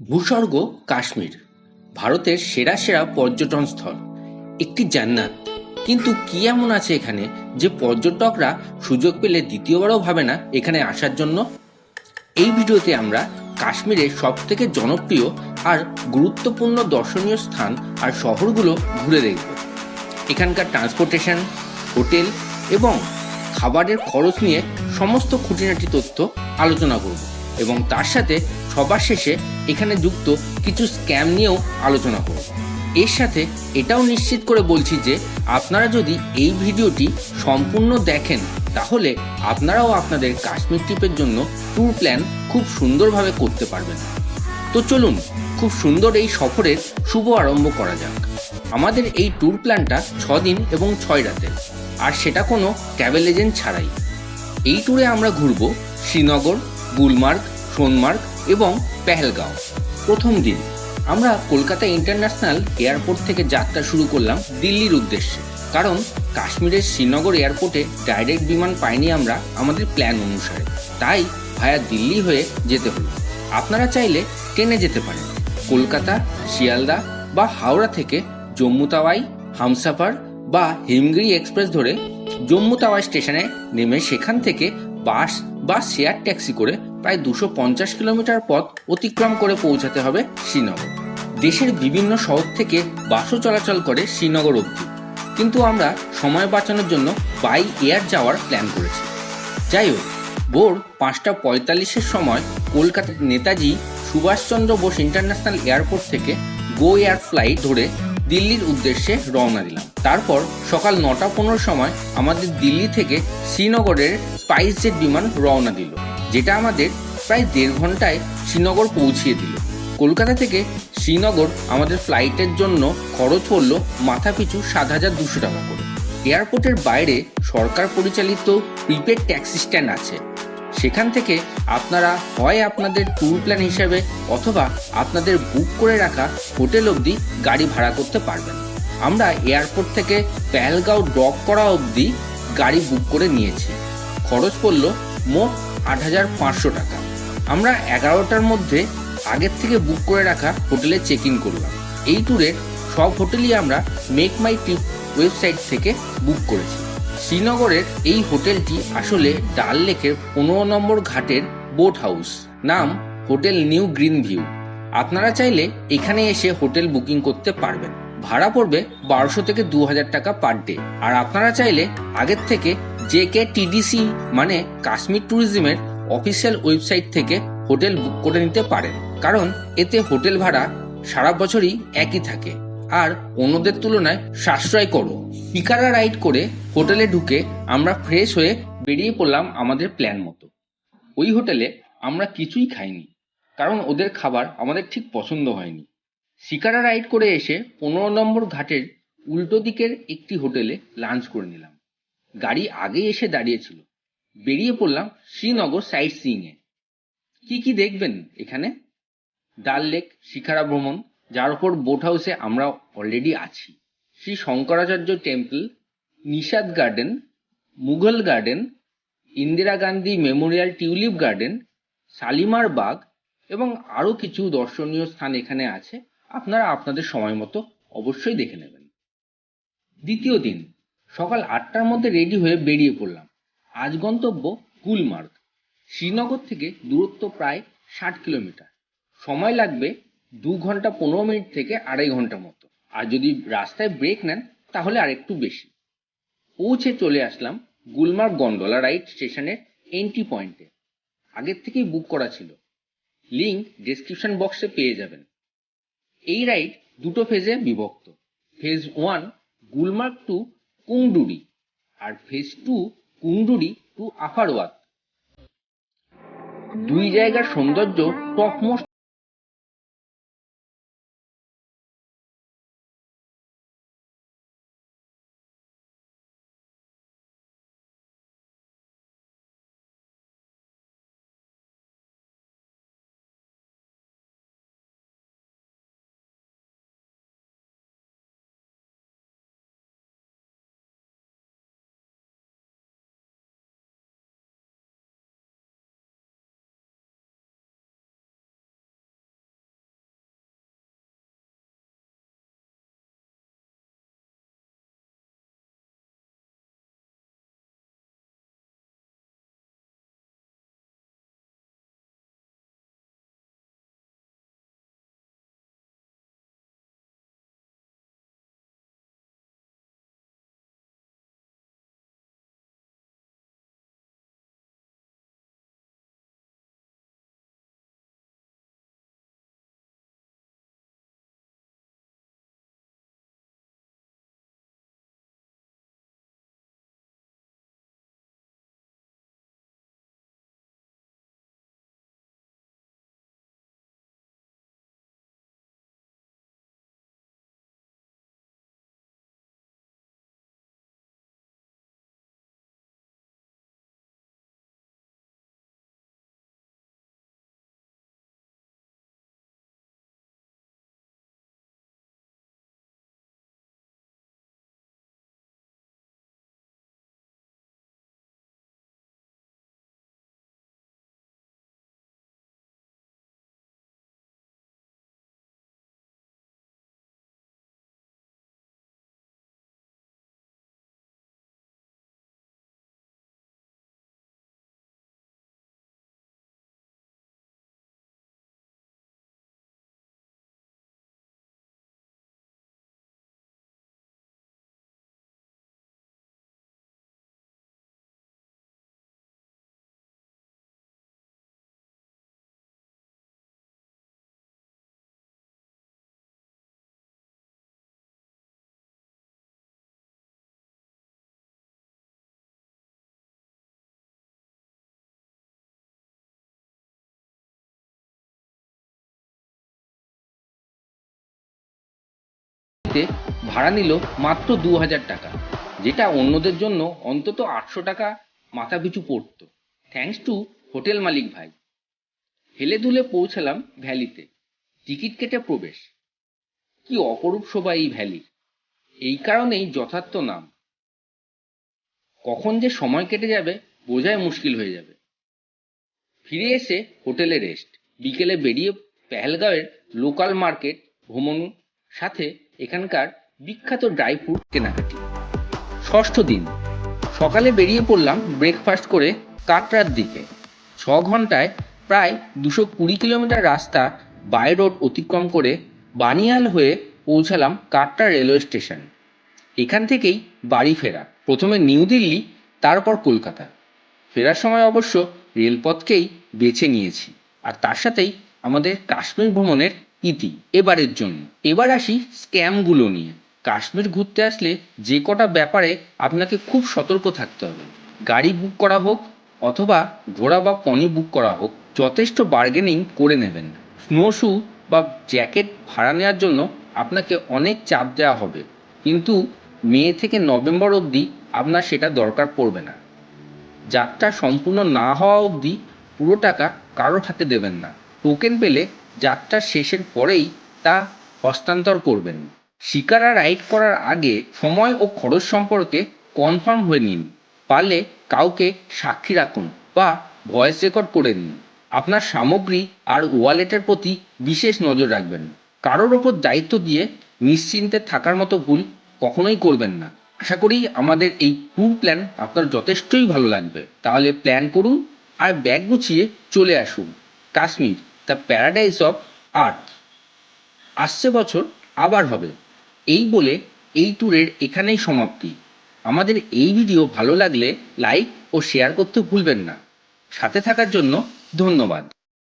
ভূস্বর্গ, কাশ্মীর, ভারতের সেরা সেরা পর্যটন স্থল। একটি জান্নাত। কিন্তু কি এমন আছে এখানে যে পর্যটকরা সুযোগ পেলে দ্বিতীয়বারও ভাবে না এখানে আসার জন্য? এই ভিডিওতে আমরা কাশ্মীরের সবথেকে জনপ্রিয় আর গুরুত্বপূর্ণ দর্শনীয় স্থান আর শহরগুলো ঘুরে দেখব। এখানকার ট্রান্সপোর্টেশন হোটেল এবং খাবারের খরচ নিয়ে সমস্ত খুঁটিনাটি তথ্য আলোচনা করব এবং তার সাথে সবার শেষে এখানে যুক্ত কিছু স্ক্যাম নিয়েও আলোচনা করব। এর সাথে এটাও নিশ্চিত করে বলছি যে আপনারা যদি এই ভিডিওটি সম্পূর্ণ দেখেন, তাহলে আপনারাও আপনাদের কাশ্মীর ট্রিপের জন্য ট্যুর প্ল্যান খুব সুন্দরভাবে করতে পারবেন। তো চলুন, খুব সুন্দর এই সফরের শুভ আরম্ভ করা যাক। আমাদের এই ট্যুর প্ল্যানটা দিন এবং ছয় রাতের আর সেটা কোনো ট্রাভেল এজেন্ট ছাড়াই। এই ট্যুরে আমরা ঘুরব শ্রীনগর, গুলমার্গ, সোনমার্গ এবং পেহেলগাঁও। প্রথম দিন, আমরা কলকাতা ইন্টারন্যাশনাল এয়ারপোর্ট থেকে যাত্রা শুরু করলাম দিল্লির উদ্দেশ্যে। কারণ, কাশ্মীরের শ্রীনগর এয়ারপোর্টে ডাইরেক্ট বিমান পাইনি আমরা আমাদের প্ল্যান অনুসারে। তাই, ভায়া দিল্লি হয়ে যেতে হলো। আপনারা চাইলে ট্রেনে যেতে পারেন। কলকাতা, শিয়ালদা বা হাওড়া থেকে জম্মু তাওয়াই, হামসাফার বা হিমগিরি এক্সপ্রেস ধরে জম্মু তাওয়াই স্টেশনে নেমে সেখান থেকে বাস বা শেয়ার ট্যাক্সি করে প্রায় দুশো পঞ্চাশ কিলোমিটার পথ অতিক্রম করে পৌঁছাতে হবে শ্রীনগর। দেশের বিভিন্ন শহর থেকে বাসও চলাচল করে শ্রীনগর অবধি। কিন্তু আমরা সময় বাঁচানোর জন্য বাই এয়ার যাওয়ার প্ল্যান করেছি। যাই হোক, ভোর পাঁচটা পঁয়তাল্লিশের সময় কলকাতার নেতাজি সুভাষচন্দ্র বোস ইন্টারন্যাশনাল এয়ারপোর্ট থেকে গো এয়ার ফ্লাইট ধরে দিল্লির উদ্দেশ্যে রওনা দিলাম। তারপর সকাল নটা পনেরো সময় আমাদের দিল্লি থেকে শ্রীনগরের স্পাইস জেট বিমান রওনা দিল। যেটা আমাদের প্রায় দেড় ঘন্টায় শ্রীনগর পৌঁছিয়ে দিল। কলকাতা থেকে শ্রীনগর আমাদের ফ্লাইটের জন্য খরচ পড়ল মাথাপিছু সাত হাজার দুশো টাকা করে। এয়ারপোর্টের বাইরে সরকার পরিচালিত প্রিপেড ট্যাক্সি স্ট্যান্ড আছে। সেখান থেকে আপনারা হয় আপনাদের ট্যুর প্ল্যান হিসেবে অথবা আপনাদের বুক করে রাখা হোটেল অবধি গাড়ি ভাড়া করতে পারবেন। আমরা এয়ারপোর্ট থেকে পেহেলগাঁও ড্রপ করা অবধি গাড়ি বুক করে নিয়েছি। খরচ পড়ল মোট আট হাজার পাঁচশো টাকা। আমরা এগারোটার মধ্যে আগের থেকে বুক করে রাখা হোটেলে চেক ইন করলাম। এই ট্যুরের সব হোটেলই আমরা মেক মাই ট্রিপ ওয়েবসাইট থেকে বুক করেছি। শ্রীনগরের এই হোটেলটি আসলে ডাল লেকের পনেরো নম্বর ঘাটের বোট হাউস নাম হোটেল নিউ গ্রিন ভিউ। আপনারা চাইলে এখানে এসে হোটেল বুকিং করতে পারবেন। ভাড়া পড়বে বারোশো থেকে দু হাজার টাকা পার ডে আর আপনারা চাইলে আগের থেকে জে কে টিডিসি মানে কাশ্মীর ট্যুরিজমের অফিসিয়াল ওয়েবসাইট থেকে হোটেল বুক করে নিতে পারেন। কারণ এতে হোটেল ভাড়া সারা বছরই একই থাকে। আর অন্যদের তুলনায় সাশ্রয় করো। পিকারা রাইড করে হোটেলে ঢুকে আমরা ফ্রেশ হয়ে বেরিয়ে পড়লাম আমাদের প্ল্যান মতো। ওই হোটেলে আমরা কিছুই খাইনি। কারণ ওদের খাবার আমাদের ঠিক পছন্দ হয়নি। শিকারা রাইড করে এসে পনেরো নম্বর ঘাটের উল্টো দিকের একটি হোটেলে লাঞ্চ করে নিলাম। গাড়ি আগেই এসে দাঁড়িয়েছিল। বেরিয়ে পড়লাম শ্রীনগর সাইট সিইং এ। কি কি দেখবেন এখানে? ডাল লেক, শিখারা ভ্রমণ, যার উপর বোট হাউসে আমরা অলরেডি আছি। Shri Shankaracharya temple, Nishat garden, Mughal garden, Indira Gandhi memorial tulip garden, Shalimar Bagh এবং আরও কিছু দর্শনীয় স্থান এখানে আছে। আপনারা আপনাদের সময় মতো অবশ্যই দেখে নেবেন। দ্বিতীয় দিন সকাল আটটার মধ্যে রেডি হয়ে বেরিয়ে পড়লাম। আজ গন্তব্য গুলমার্গ। শ্রীনগর থেকে দূরত্ব প্রায় ষাট কিলোমিটার। সময় লাগবে দু ঘণ্টা পনেরো মিনিট থেকে আড়াই ঘণ্টা মতো। আর যদি রাস্তায় ব্রেক নেন, তাহলে আরেকটু বেশি। পৌঁছে চলে আসলাম গুলমার্গ গন্ডোলা রাইড স্টেশনের এন্ট্রি পয়েন্টে আগের থেকেই বুক করা ছিল। লিঙ্ক ডেসক্রিপশন বক্সে পেয়ে যাবেন। এই রাইড দুটো ফেজে বিভক্ত। Phase one Gulmarg to Kongdoori R phase two Kongdoori to Affarwat দুই জায়গার সৌন্দর্য টপমোস্ট দিতে ভাড়া নিল মাত্র দু হাজার টাকা, যেটা অন্যদের জন্য অন্তত আটশো টাকা মাথা পিছু পড়তো। থ্যাঙ্কস টু হোটেল মালিক ভাই। হেলে দুলে পৌঁছালাম ভ্যালিতে। টিকিট কেটে প্রবেশ। কি অপরূপ শোভা এই ভ্যালি। এই কারণেই যথার্থ নাম। কখন যে সময় কেটে যাবে বোঝাই মুশকিল হয়ে যাবে। ফিরে এসে হোটেলে রেস্ট বিকেলে বেরিয়ে পেহেলগাঁওয়ের লোকাল মার্কেট ভ্রমণ সাথে এখানকার বিখ্যাত ড্রাই ফ্রুট কেনাকাটি। ষষ্ঠ দিন। সকালে বেরিয়ে পড়লাম ব্রেকফাস্ট করে কাটরার দিকে। ছ ঘন্টায় প্রায় দুশো কুড়ি কিলোমিটার রাস্তা বাই রোড অতিক্রম করে বানিয়াল হয়ে পৌঁছালাম কাটরা রেলওয়ে স্টেশন এখান থেকেই বাড়ি ফেরা। প্রথমে নিউ দিল্লি, তারপর কলকাতা। ফেরার সময় অবশ্য রেলপথকেই বেছে নিয়েছি। আর তার সাথেই আমাদের কাশ্মীর ভ্রমণের ইতি। এবারের জন্য। এবার আসি স্ক্যামগুলো নিয়ে। কাশ্মীর ঘুরতে আসলে যে কটা ব্যাপারে আপনাকে খুব সতর্ক থাকতে হবে। গাড়ি বুক করা হোক অথবা ঘোড়া বা পনি বুক করা হোক, যথেষ্ট বার্গেনিং করে নেবেন স্নো শু বা জ্যাকেট ভাড়া নেওয়ার জন্য আপনাকে অনেক চাপ দেওয়া হবে। কিন্তু মে থেকে নভেম্বর অবধি আপনার সেটা দরকার পড়বে না। যাত্রা সম্পূর্ণ না হওয়া অবধি পুরো টাকা কারোর হাতে দেবেন না। টোকেন পেলে যাত্রার শেষের পরেই তা হস্তান্তর করবেন। শিকারা রাইড করার আগে সময় ও খরচ সম্পর্কে কনফার্ম হয়ে নিন। পারলে কাউকে সাক্ষী রাখুন বা ভয়েস রেকর্ড করে নিন। আপনার সামগ্রী আর ওয়ালেটের প্রতি বিশেষ নজর রাখবেন। কারোর ওপর দায়িত্ব দিয়ে নিশ্চিন্তে থাকার মতো ভুল কখনোই করবেন না। আশা করি আমাদের এই ট্যুর প্ল্যান আপনার যথেষ্টই ভালো লাগবে। তাহলে প্ল্যান করুন আর ব্যাগ গুছিয়ে চলে আসুন। Kashmir. The paradise of earth. আসছে বছর আবার হবে। এই বলে এই ট্যুরের এখানেই সমাপ্তি। আমাদের এই ভিডিও ভালো লাগলে লাইক ও শেয়ার করতে ভুলবেন না। সাথে থাকার জন্য ধন্যবাদ।